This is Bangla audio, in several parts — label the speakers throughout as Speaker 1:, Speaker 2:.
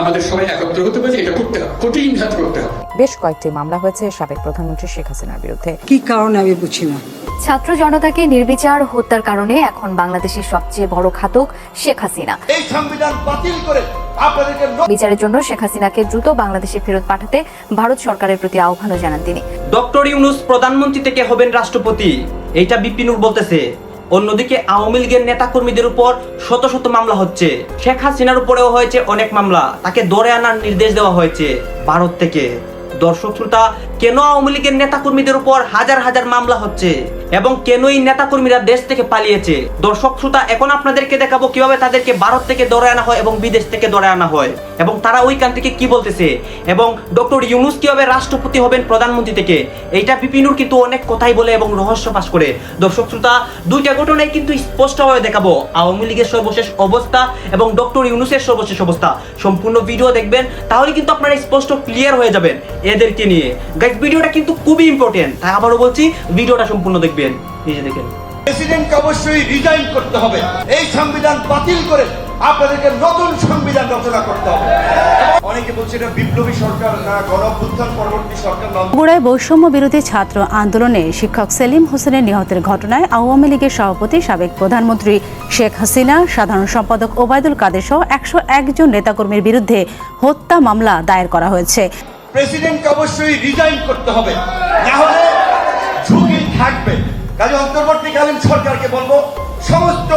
Speaker 1: আমাদের সবাই একত্র হতে হবে যে এটা করতে হবে কঠিন ঘাত করতে হবে।
Speaker 2: বেশ কয়েকটি মামলা হয়েছে সাবেক প্রধানমন্ত্রী শেখ হাসিনার বিরুদ্ধে।
Speaker 3: কি কারণে আমি বুঝি না।
Speaker 4: ছাত্র জনতাকে নির্বিচার হত্যার কারণে এখন বাংলাদেশের সবচেয়ে বড় ঘাতক শেখ হাসিনা।
Speaker 5: এই সংবিধান বাতিল করে আপনাদেরকে
Speaker 4: বিচারের জন্য শেখ হাসিনাকে দ্রুত বাংলাদেশে ফেরত পাঠাতে ভারত সরকারের প্রতি আহ্বানও জানান তিনি।
Speaker 6: ডক্টর ইউনুস প্রধানমন্ত্রী থেকে হবেন রাষ্ট্রপতি। এইটা বিপিনুর বলতেছে। অন্যদিকে আওয়ামী লীগের নেতাকর্মীদের উপর শত শত মামলা হচ্ছে। শেখ হাসিনার উপরেও হয়েছে অনেক মামলা। তাকে ধরে আনার নির্দেশ দেওয়া হয়েছে ভারত থেকে। দর্শক শ্রোতা, কেন আওয়ামী লীগের নেতাকর্মীদের উপর হাজার হাজার মামলা হচ্ছে? এবং কেন এই নেতাকর্মীরা দেশ থেকে পালিয়েছে? দর্শক শ্রোতা, এখন আপনাদেরকে দেখাবো কীভাবে তাদেরকে ভারত থেকে ধরে আনা হয় এবং বিদেশ থেকে ধরে আনা হয়। এবং তারা ওইখান থেকে কি বলতেছে? এবং ডক্টর ইউনুস কীভাবে রাষ্ট্রপতি হবেন প্রধানমন্ত্রী থেকে? এইটা বিপিনুর কিন্তু অনেক কথাই বলে এবং রহস্য পাশ করে। দর্শক শ্রোতা, দুইটা ঘটনায় কিন্তু স্পষ্টভাবে দেখাবো। আওয়ামী লীগের সর্বশেষ অবস্থা এবং ডক্টর ইউনুসের সর্বশেষ অবস্থা। সম্পূর্ণ ভিডিও দেখবেন, তাহলে কিন্তু আপনারা স্পষ্ট ক্লিয়ার হয়ে যাবেন এদেরকে নিয়ে। গাইজ ভিডিওটা কিন্তু খুবই ইম্পর্টেন্ট তাই আবারও বলছি, ভিডিওটা সম্পূর্ণ দেখবেন। যে দেখেন।
Speaker 5: প্রেসিডেন্টকে অবশ্যই রিজাইন করতে হবে। এই সংবিধান বাতিল করে আপনাদেরকে নতুন সংবিধান রচনা করতে হবে। অনেকে বলছে এটা বিপ্লবী সরকার না গণ পরবর্তী সরকার
Speaker 7: বগুড়ায় বৈষম্য বিরোধী ছাত্র আন্দোলনে শিক্ষক সেলিম হোসেনের নিহতের ঘটনায় আওয়ামী লীগের সভাপতি সাবেক প্রধানমন্ত্রী শেখ হাসিনা সাধারণ সম্পাদক ওবায়দুল কাদের সহ একশো একজন নেতাকর্মীর বিরুদ্ধে হত্যা মামলা দায়ের করা হয়েছে।
Speaker 5: প্রেসিডেন্টকে অবশ্যই রিজাইন করতে হবে। না হলে ঝুঁকি থাকবে। কাজে অন্তর্বর্তীকালীন সরকারকে বলব সমস্ত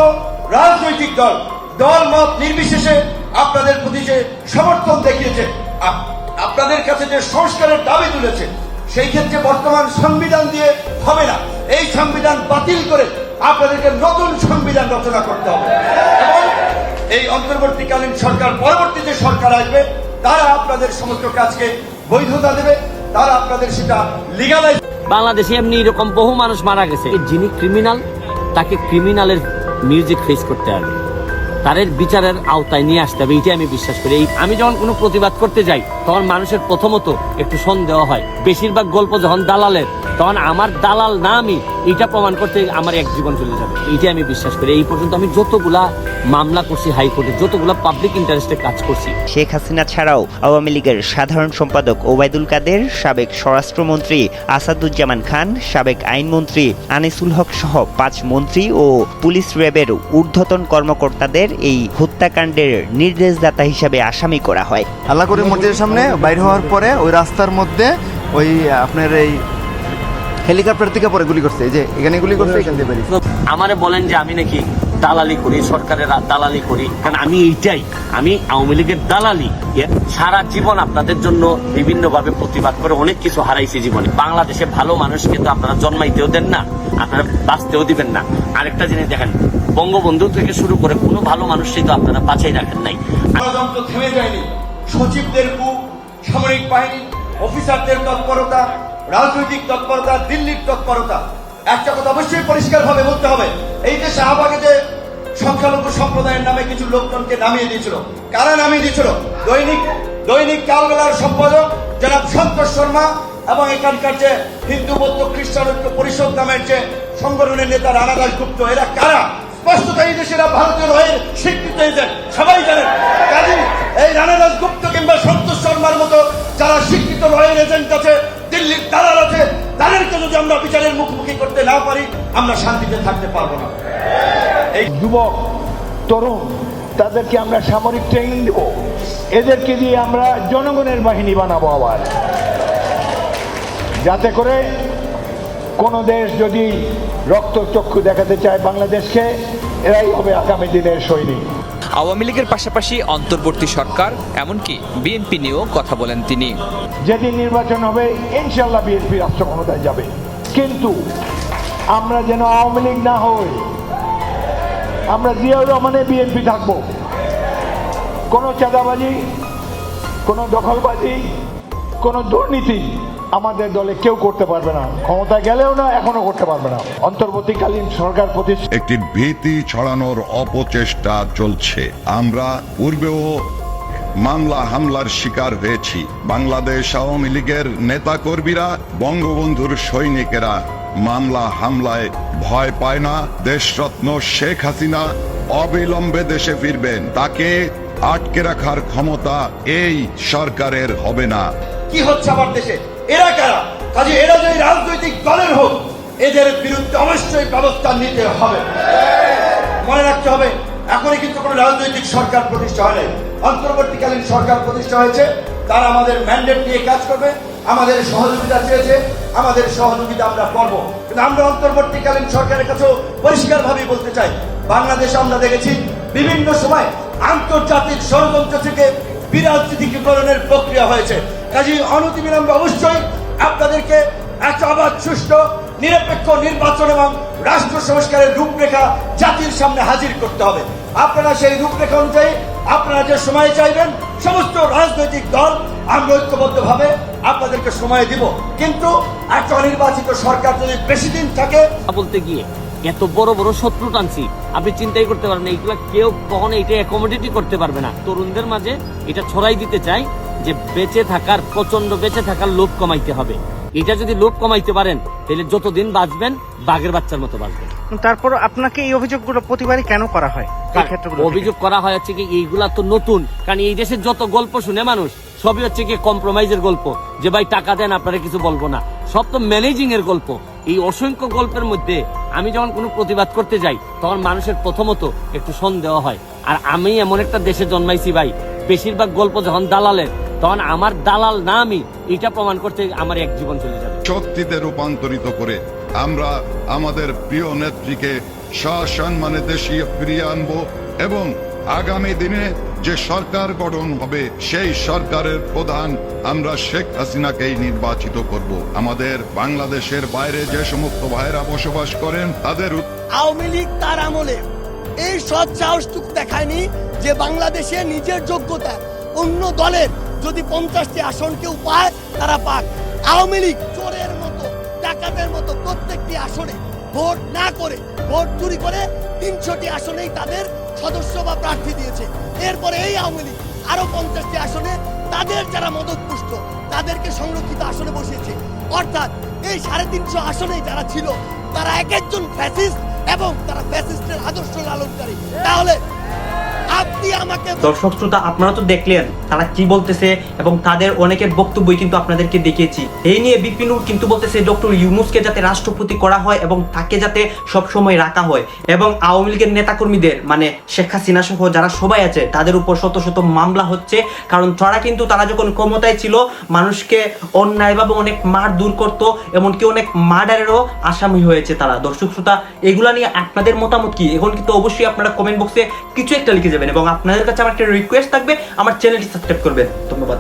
Speaker 5: রাজনৈতিক দল দল মত নির্বিশেষে আপনাদের প্রতি যে সমর্থন দেখিয়েছে, আপ- আপনাদের কাছে যে সংস্কারের দাবি তুলেছে, সেই ক্ষেত্রে বর্তমান সংবিধান দিয়ে হবে না। এই সংবিধান বাতিল করে আপনাদেরকে নতুন সংবিধান রচনা করতে হবে। এই অন্তর্বর্তীকালীন সরকার, পরবর্তী যে সরকার আসবে, তারা আপনাদের সমস্ত কাজকে বৈধতা দেবে, তারা আপনাদের সেটা লিগালাইজ
Speaker 8: বাংলাদেশে এমনি এরকম বহু মানুষ মারা গেছে। যিনি ক্রিমিনাল তাকে ক্রিমিনালের মিউজিক ফেস করতে হবে। তাদের বিচারের আওতায় নিয়ে আসতে হবে এইটাই আমি বিশ্বাস করি। এই আমি যখন কোনো প্রতিবাদ করতে যাই, তখন মানুষের প্রথমত একটু সন্দেহ হয়। বেশিরভাগ গল্প যখন দালালের, তখন আমার দালাল না আমি, এটা প্রমাণ করতে আমার এক জীবন চলে যাবে। এইটাই আমি বিশ্বাস করি। এই পর্যন্ত আমি যতগুলা মামলা করছি হাইকোর্টে যতগুলা পাবলিক ইন্টারেস্টে কাজ করছি।
Speaker 9: শেখ হাসিনা ছাড়াও আওয়ামী লীগের সাধারণ সম্পাদক ওবায়দুল কাদের, সাবেক স্বরাষ্ট্রমন্ত্রী আসাদুজ্জামান খান, সাবেক আইনমন্ত্রী আনিসুল হক সহ পাঁচ মন্ত্রী ও পুলিশ র্যাবের ঊর্ধ্বতন কর্মকর্তাদের এই হত্যাকাণ্ডের নির্দেশদাতা হিসাবে আসামি করা হয়।
Speaker 10: আল্লাহ করে মসজিদের সামনে বাইর হওয়ার পরে ওই রাস্তার মধ্যে ওই আপনার এই হেলিকপ্টার থেকে পরে গুলি করছে। যে এখানে গুলি করছে এখান থেকে
Speaker 8: আমারে বলেন যে আমি নাকি দালালি করি সরকারের দালালি করি। কারণ আমি এইটাই আমি আওয়ামী লীগের দালালি। সারা জীবন আপনাদের জন্য বিভিন্ন ভাবে প্রতিবাদ করে অনেক কিছু হারাইছি জীবনে। বাংলাদেশে ভালো মানুষ কিন্তু আপনারা জন্মাইতেও দেন না আপনারা বাঁচতেও দিবেন না। আরেকটা জিনিস দেখেন বঙ্গবন্ধু থেকে শুরু করে কোনো ভালো মানুষই তো আপনারা বাঁচাই রাখেন নাই।
Speaker 5: ষড়যন্ত্র থেমে যায়নি। সচিবদের কূপ, সামরিক বাহিনী, অফিসারদের তৎপরতা, রাজনৈতিক তৎপরতা, দিল্লির তৎপরতা। একটা কথা অবশ্যই পরিষ্কারভাবে বলতে হবে, এই যে শাহবাগে যে সংখ্যালঘু সম্প্রদায়ের নামে কিছু লোকজনকে নামিয়ে দিয়েছিল। কারা নামিয়ে দিয়েছিল? দৈনিক দৈনিক কালবেলার সম্পাদক জনাব সন্তোষ শর্মা এবং এখানকার যে হিন্দু বৌদ্ধ খ্রিস্টান ঐক্য পরিষদ নামের যে সংগঠনের নেতা রানা দাস গুপ্ত এরা কারা? স্পষ্টত এই দেশেরা ভারতীয় রয়ের স্বীকৃত এজেন্ট সবাই জানেন। কাজী এই রানা দাস গুপ্ত কিংবা সন্তোষ শর্মার মতো যারা স্বীকৃত রয়ের এজেন্ট আছে, দিল্লির দালাল আছে, তাদেরকে যদি আমরা বিচারের মুখোমুখি করতে না পারি, আমরা শান্তিতে থাকতে পারব না। এই
Speaker 11: যুবক, তরুণ, তাদেরকে আমরা সামরিক ট্রেনিং দেব। এদেরকে দিয়ে আমরা জনগণের বাহিনী বানাবো আবার। যাতে করে কোনো দেশ যদি রক্তচক্ষু দেখাতে চায় বাংলাদেশকে এরাই হবে আগামী দিনের সৈনিক।
Speaker 12: আওয়ামী লীগের পাশাপাশি অন্তর্বর্তী সরকার এমনকি বিএনপি নিয়েও কথা বলেন তিনি।
Speaker 11: যেদিন নির্বাচন হবে ইনশাল্লাহ বিএনপি রাষ্ট্র ক্ষমতায় যাবে। কিন্তু আমরা যেন আওয়ামী লীগ না হই আমরা জিয়াউর রহমানের বিএনপি থাকব। কোনো চাঁদাবাজি কোনো দখলবাজি কোনো দুর্নীতি আমাদের দলে কেউ করতে পারবে না। ক্ষমতা গেলেও না এখনও করতে পারবে না। অন্তর্বর্তীকালীন সরকার প্রতিষ্ঠা
Speaker 13: একটি ভীতি ছড়ানোর অপচেষ্টা চলছে। আমরা পূর্বেও মামলা হামলার শিকার হয়েছি। বাংলাদেশ আওয়ামী লীগের নেতাকর্মীরা বঙ্গবন্ধুর সৈনিকেরা মামলা হামলায় ভয় পায় না। দেশরত্ন শেখ হাসিনা অবিলম্বে দেশে ফিরবেন। তাকে আটকে রাখার ক্ষমতা এই সরকারের হবে না।
Speaker 5: কি হচ্ছে আমার দেশে? এরা কারা? কাজে এরা যদি রাজনৈতিক দলের হোক, এদের বিরুদ্ধে অবশ্যই ব্যবস্থা নিতে হবে। মনে রাখতে হবে, এখনই কিন্তু কোনো রাজনৈতিক সরকার প্রতিষ্ঠা হয় অন্তর্বর্তীকালীন সরকার প্রতিষ্ঠা হয়েছে, তারা আমাদের ম্যান্ডেট নিয়ে কাজ করবে, আমাদের সহযোগিতা চেয়েছে, আমাদের সহযোগিতা আমরা করব। কিন্তু আমরা অন্তর্বর্তীকালীন সরকারের কাছেও পরিষ্কারভাবেই বলতে চাই, বাংলাদেশে আমরা দেখেছি বিভিন্ন সময় আন্তর্জাতিক ষড়যন্ত্র থেকে বিরাজনীতিকরণের প্রক্রিয়া হয়েছে। কাজে অনতিবিলম্বে অবশ্যই আপনাদেরকে একটা অবাধ সুষ্ঠু, নিরপেক্ষ নির্বাচন এবং রাষ্ট্র সংস্কারের রূপরেখা জাতির সামনে হাজির করতে হবে। আপনারা সেই রূপরেখা অনুযায়ী আপনারা যে সময় চাইবেন, সমস্ত রাজনৈতিক দল আমরা ঐক্যবদ্ধভাবে আপনাদেরকে সময় দিব। কিন্তু একটা অনির্বাচিত সরকার যদি বেশি দিন থাকে,
Speaker 8: বলতে গিয়ে এত বড় বড় শত্রু টানছি আপনি চিন্তাই করতে পারবেন না এগুলা কেউ কখনো এটা অ্যাকোমোডেটই করতে পারবে না। তরুণদের মাঝে এটা ছড়াই দিতে চাই যে বেঁচে থাকার প্রচণ্ড বেঁচে থাকার লোভ কমাইতে হবে। এটা যদি লোভ কমাইতে পারেন তাহলে যতদিন বাঁচবেন বাঘের বাচ্চার মতো বাঁচবেন।
Speaker 6: তারপর আপনাকে এই অভিযোগগুলো প্রতিবারই কেন করা হয়?
Speaker 8: অভিযোগ করা হয় হচ্ছে কি এইগুলা তো নতুন। কারণ এই দেশের যত গল্প শুনে মানুষ সবই হচ্ছে কি কম্প্রোমাইজের গল্প। যে ভাই টাকা দেন আপনারা কিছু বলব না। সব তো ম্যানেজিং এর গল্প। এই অসংখ্য গল্পের মধ্যে আমি যখন কোনো প্রতিবাদ করতে যাই, তখন মানুষের প্রথমত একটু সন্দেহ হয়। আর আমি এমন একটা দেশে জন্মাইছি ভাই, বেশিরভাগ গল্প যখন দালালের, তখন আমার দালাল না আমি এটা প্রমাণ করতে আমার এক জীবন চলে যাবে।
Speaker 13: শক্তিতে রূপান্তরিত করে আমরা আমাদের প্রিয় নেত্রীকে সসম্মানে দেশে ফিরিয়ে আনব এবং আগামী দিনে যে সরকার গঠন হবে, সেই সরকারের প্রধান আমরা শেখ হাসিনাকেই নির্বাচিত করব। আমাদের বাংলাদেশের বাইরে যে সমস্ত ভাইরা বসবাস করেন, তাদের
Speaker 3: আওয়ামী লীগ তার আমলে। এই সৎ সাহসটুকু দেখায়নি যে বাংলাদেশে নিজের যোগ্যতা অন্য দলের যদি পঞ্চাশটি আসন কেউ পায়, তারা পাক। আওয়ামী লীগ চোরের মতো, ডাকাতের মতো প্রত্যেকটি আসনে ভোট না করে, ভোট চুরি করে তিনশোটি আসনেই তাদের সদস্য বা প্রার্থী দিয়েছে। এরপরে এই আওয়ামী লীগ আরও পঞ্চাশটি আসনে তাদের যারা মদতপুষ্ট, তাদেরকে সংরক্ষিত আসনে বসিয়েছে। অর্থাৎ এই সাড়ে তিনশো আসনে যারা ছিল, তারা এক একজন ফ্যাসিস্ট এবং তারা ফ্যাসিস্টের আদর্শ লালনকারী। তাহলে
Speaker 6: দর্শক শ্রোতা, আপনারা তো দেখলেন তারা কি বলতেছে এবং তাদের অনেকের বক্তব্যই কিন্তু আপনাদেরকে দেখিয়েছি। এই নিয়ে বিপিনুর কিন্তু বলতেছে, ডক্টর ইউনুসকে যাতে রাষ্ট্রপতি করা হয় এবং তাকে যাতে সব সময় রাখা হয়। এবং আওয়ামী লীগের নেতাকর্মীদের মানে শেখ হাসিনা সহ যারা সবাই আছে, তাদের উপর শত শত মামলা হচ্ছে। কারণ তারা কিন্তু, তারা যখন ক্ষমতায় ছিল, মানুষকে অন্যায়ভাবে অনেক মার দূর করত, এমনকি অনেক মার্ডারেরও আসামি হয়েছে তারা। দর্শক শ্রোতা, এগুলা নিয়ে আপনাদের মতামত কি? এখন কিন্তু অবশ্যই আপনারা কমেন্ট বক্সে কিছু একটা লিখে যাবেন এবং আপনাদের কাছে আমার একটা রিকোয়েস্ট থাকবে আমার চ্যানেলটি সাবস্ক্রাইব করবেন। ধন্যবাদ।